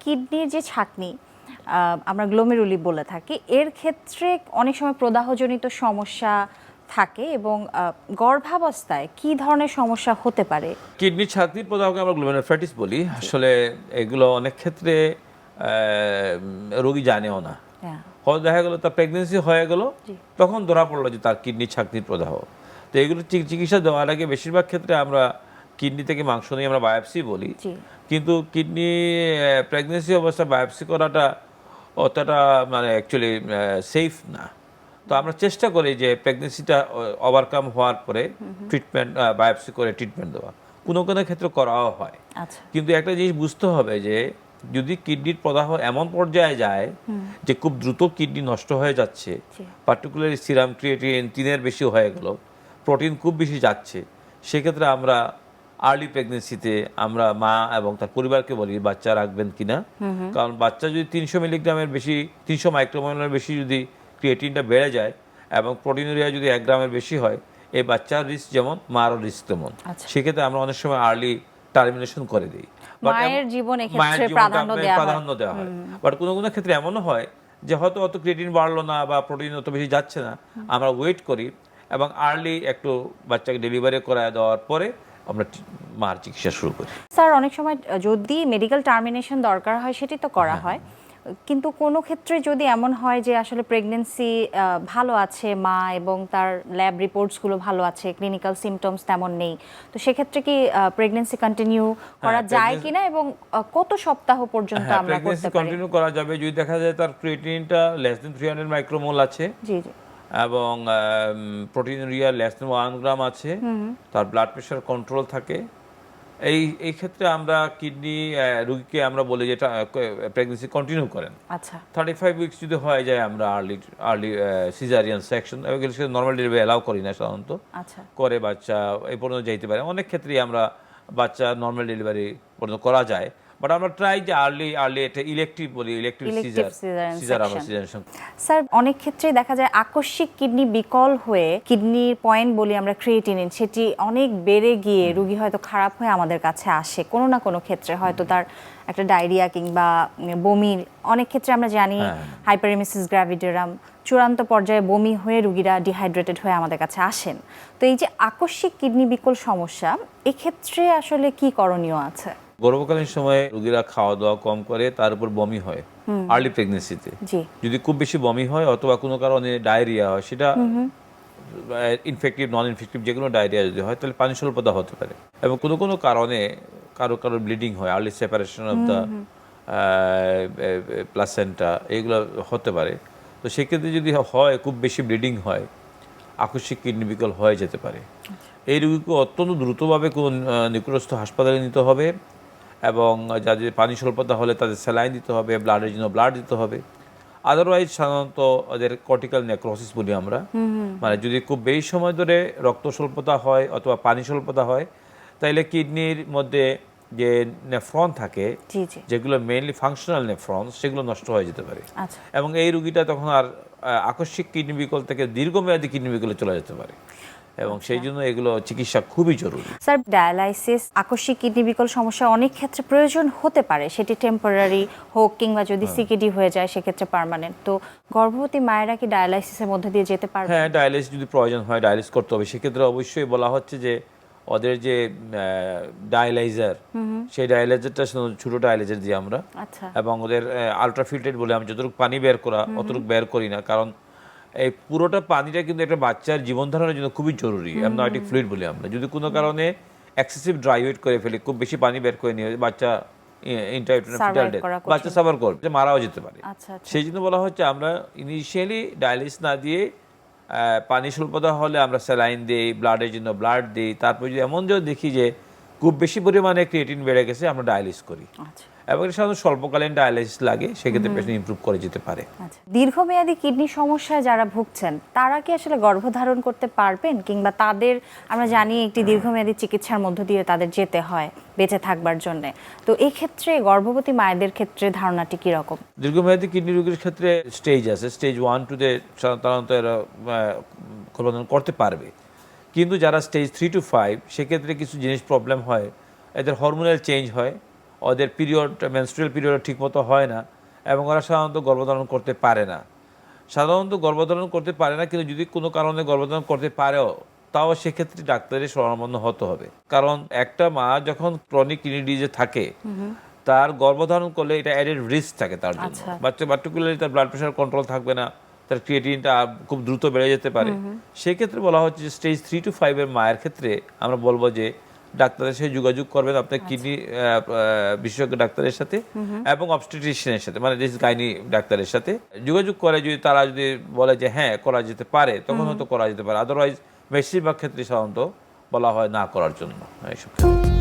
কিডনির যে ছাকনি আমরা গ্লোমেরুলি বলে থাকি এর ক্ষেত্রে অনেক সময় প্রদাহজনিত সমস্যা থাকে এবং গর্ভাবস্থায় কি ধরনের সমস্যা হতে পারে? কিডনি ছাতির প্রদাহকে আমরা গ্লোমেরোফ্যাটিস বলি। আসলে এগুলো অনেক ক্ষেত্রে রোগী জানেও না। হ্যাঁ। হয়তো দেখা গেলো তার প্রেগনেন্সি হয়ে গেল তখন ধরা পড়ল যে তার কিডনি ছাকনির প্রদাহ। তো এগুলো চিকিৎসা দেওয়ার আগে বেশিরভাগ ক্ষেত্রে আমরা কিডনি থেকে মাংস নিয়ে আমরা বায়োপসি বলি। কিন্তু কিডনি প্রেগনেন্সি অবস্থা বায়োপসি করাটা অতটা মানে অ্যাকচুয়ালি সেফ না। তো আমরা চেষ্টা করি যে প্রেগনেন্সিটা ওভারকাম হওয়ার পরে ট্রিটমেন্ট বায়োপসি করে ট্রিটমেন্ট দেওয়া। কোনো কোনো ক্ষেত্রে করাও হয়। আচ্ছা। কিন্তু একটা জিনিস বুঝতে হবে যে যদি কিডনির প্রদাহ এমন পর্যায়ে যায় যে খুব দ্রুত কিডনি নষ্ট হয়ে যাচ্ছে। পার্টিকুলারলি সিরাম ক্রিয়েটিন তিনের বেশি হয়ে গেল প্রোটিন খুব বেশি যাচ্ছে সেক্ষেত্রে আমরা আর্লি প্রেগনেন্সিতে আমরা মা এবং তার পরিবারকে বলি বাচ্চা রাখবেন কিনা? কারণ বাচ্চা যদি তিনশো মিলিগ্রামের বেশি তিনশো মাইক্রোমোলের বেশি যদি ক্রিয়েটিনটা বেড়ে যায় এবং প্রোটিনুরিয়া যদি এক গ্রামের বেশি হয় এই বাচ্চার রিস্ক যেমন মারও রিস্ক তেমন। আচ্ছা। সেক্ষেত্রে আমরা অনেক সময় আর্লি টার্মিনেশন করে দিই। মায়ের জীবন প্রাধান্য দেওয়া হয়। বাট কোনো কোনো ক্ষেত্রে এমনও হয় যে হয়তো অত ক্রিয়েটিন বাড়লো না বা প্রোটিন অত বেশি যাচ্ছে না। আমরা ওয়েট করি এবং আর্লি একটু বাচ্চাকে ডেলিভারি করায় দেওয়ার পরে আমরা মার চিকিৎসা শুরু করি। স্যার অনেক সময় যদি মেডিকেল টার্মিনেশন দরকার হয় সেটি তো করা হয়। কিন্তু কোনো ক্ষেত্রে যদি এমন হয় যে আসলে প্রেগনেন্সি ভালো আছে মা এবং তার ল্যাব রিপোর্টসগুলো ভালো আছে ক্লিনিক্যাল সিমটমস তেমন নেই তো সেক্ষেত্রে কি প্রেগনেন্সি কন্টিনিউ করা যায় কিনা এবং কত সপ্তাহ পর্যন্ত হ্যাঁ আমরা করতে পারি? কন্টিনিউ করা যাবে। যদি দেখা যায় তার ক্রিয়েটিনটা লেস থ্রি হান্ড্রেড মাইক্রোমোল আছে জি জি। এবং proteinuria less than one gram আছে। তার ব্লাড প্রেশার কন্ট্রোল থাকে। এই এই ক্ষেত্রে আমরা কিডনি রুগীকে আমরা বলি যে প্রেগনেন্সি কন্টিনিউ করেন। আচ্ছা। থার্টি ফাইভ উইকস যদি হয়ে যায় আমরা early early caesarean section normal delivery allow করি না সাধারণত। আচ্ছা। করে বাচ্চা এই পর্যন্ত যাইতে পারে। অনেক ক্ষেত্রেই আমরা বাচ্চা নর্মাল ডেলিভারি পর্যন্ত করা যায়। বাট আমরা ট্রাই যে আর্লি আর্লি এটা ইলেকট্রিক বলি ইলেকট্রিক সিজার সিজার আমরা. সিজারেশন স্যার অনেক ক্ষেত্রেই দেখা যায় আকস্মিক কিডনি বিকল হয়ে কিডনির পয়েন্ট বলি আমরা ক্রিয়েটিনিন সেটি অনেক বেড়ে গিয়ে রুগী হয়তো খারাপ হয়ে আমাদের কাছে আসে। কোনো না কোনো ক্ষেত্রে হয়তো তার একটা ডায়রিয়া কিংবা বমির অনেক ক্ষেত্রে আমরা জানি হ্যাঁ। হাইপারেমিসিস গ্র্যাভিডেরাম চূড়ান্ত পর্যায়ে বমি হয়ে রুগীরা ডিহাইড্রেটেড হয়ে আমাদের কাছে আসেন। তো এই যে আকস্মিক কিডনি বিকল সমস্যা এক্ষেত্রে আসলে কি করণীয় আছে? গর্ভকালীন সময়ে রোগীরা খাওয়া দাওয়া কম করে তার উপর বমি হয়। আর্লি প্রেগনেন্সিতে যদি খুব বেশি বমি হয় অথবা কোনো কারণে ডায়রিয়া হয় সেটা ইনফেক্টিভ নন ইনফেক্টিভ যে কোনো ডায়রিয়া যদি হয় তাহলে পানি স্বল্পতা হতে পারে। এবং কোনো কোনো কারণে কারও কারও ব্লিডিং হয় early separation of the placenta এগুলো হতে পারে। তো সেক্ষেত্রে যদি হয় খুব বেশি ব্লিডিং হয় আকস্মিক কিডনি বিকল হয়ে যেতে পারে। এই রোগীকে অত্যন্ত দ্রুতভাবে কোন নিকটস্থ হাসপাতালে নিতে হবে। এবং যাদের পানি স্বল্পতা হলে তাদের স্যালাইন দিতে হবে ব্লাডের জন্য ব্লাড দিতে হবে। আদারওয়াইজ সাধারণত ওদের কর্টিক্যাল নেক্রোসিস বলি আমরা। মানে যদি খুব বেশি সময় ধরে রক্ত স্বল্পতা হয় অথবা পানি স্বল্পতা হয় তাইলে কিডনির মধ্যে যে নেফ্রন থাকে যেগুলো মেইনলি ফাংশনাল নেফ্রন সেগুলো নষ্ট হয়ে যেতে পারে। আচ্ছা। এবং এই রুগীটা তখন আর আকস্মিক কিডনি বিকল থেকে দীর্ঘমেয়াদী কিডনি বিকলে চলে যেতে পারে। এবং সেই জন্য এগুলো চিকিৎসা খুবই জরুরি। স্যার ডায়ালাইসিস আকস্মিক কিডনি বিকল সমস্যা অনেক ক্ষেত্রে প্রয়োজন হতে পারে। সেটি টেম্পোরারি হোক কিংবা যদি সিকিডি হয়ে যায় সেক্ষেত্রে পার্মানেন্ট তো গর্ভবতী মায়েরা কি ডায়ালাইসিসের মধ্যে দিয়ে যেতে পারবে? হ্যাঁ ডায়ালিস যদি প্রয়োজন হয় ডায়ালিস করতে হবে। সেক্ষেত্রে অবশ্যই বলা হচ্ছে যে ওদের যে ডায়ালাইজার সেই ডায়ালাইজারটা ছোট ডায়ালাইজার দিই আমরা। আচ্ছা। এবং ওদের আলট্রাফিল্টেড বলে আমি যতটুকু পানি বের করা অতটুকু বের করি না। কারণ এই পুরোটা পানিটা কিন্তু একটা বাচ্চার জীবন ধারণের জন্য খুবই জরুরি অ্যামনাইটিক ফ্লুইড বলি আমরা। যদি কোনো কারণে এক্সেসিভ ড্রাই ওয়েট করে ফেলি খুব বেশি পানি বের করে নিয়ে বাচ্চা। বাচ্চা সাফার করবে মারাও যেতে পারে। আচ্ছা আচ্ছা। সেই জন্য বলা হচ্ছে আমরা ইনিশিয়ালি ডায়ালিস না দিয়ে পানি স্বল্পতা হলে আমরা স্যালাইন দিই ব্লাডের জন্য ব্লাড দিই। তারপর যদি এমন যদি দেখি যে খুব বেশি পরিমাণে ক্রিয়েটিন বেড়ে গেছে আমরা ডায়ালিস করি। আচ্ছা। এবং এটা সাধারণত স্বল্পকালীন ডায়ালিসিস লাগে সেক্ষেত্রে পেশেন্ট ইমপ্রুভ করে যেতে পারে। আচ্ছা। দীর্ঘমেয়াদী কিডনি সমস্যায় যারা ভুগছেন তারা কি আসলে গর্ভধারণ করতে পারবেন? কিংবা তাদের আমরা জানি একটি দীর্ঘমেয়াদী চিকিৎসার মধ্য দিয়ে তাদের যেতে হয় বেঁচে থাকবার জন্য। তো এই ক্ষেত্রে গর্ভবতী মায়েদের ক্ষেত্রে ধারণাটি কি রকম? দীর্ঘমেয়াদী কিডনি রোগীর ক্ষেত্রে স্টেজ আছে। স্টেজ ওয়ান টুতে সাধারণত এরা গর্ভধারণ করতে পারবে। কিন্তু যারা স্টেজ থ্রি টু ফাইভ সেক্ষেত্রে কিছু জিনিস প্রবলেম হয়। এদের হরমোনাল চেঞ্জ হয়। ওদের পিরিয়ড মেনস্ট্রুয়াল পিরিয়ড ঠিকমতো হয় না এবং ওরা সাধারণত গর্ভধারণ করতে পারে না। সাধারণত গর্ভধারণ করতে পারে না কিন্তু যদি কোনো কারণে গর্ভধারণ করতে পারেও তাও সেক্ষেত্রে ডাক্তারের শরণাপন্ন হতে হবে। কারণ একটা মা যখন ক্রনিক কিডনি ডিজে থাকে তার গর্ভধারণ করলে এটা অ্যাডেড রিস্ক থাকে তার জন্য। বাচ্চা পার্টিকুলারলি তার ব্লাড প্রেশার কন্ট্রোল থাকবে না তার ক্রিয়েটিনটা খুব দ্রুত বেড়ে যেতে পারে। সেক্ষেত্রে বলা হচ্ছে যে স্টেজ থ্রি টু ফাইভের মায়ের ক্ষেত্রে আমরা বলব যে ডাক্তারের সাথে যোগাযোগ করবেন আপনার কিডনি বিশেষজ্ঞ ডাক্তারের সাথে এবং অবস্টেট্রিশিয়ানের সাথে মানে গাইনি ডাক্তারের সাথে যোগাযোগ করে যদি তারা যদি বলে যে হ্যাঁ করা যেতে পারে তখন হয়তো করা যেতে পারে। আদারওয়াইজ বেশিরভাগ ক্ষেত্রে সাধারণত বলা হয় না করার জন্য। এইসব ক্ষেত্রে।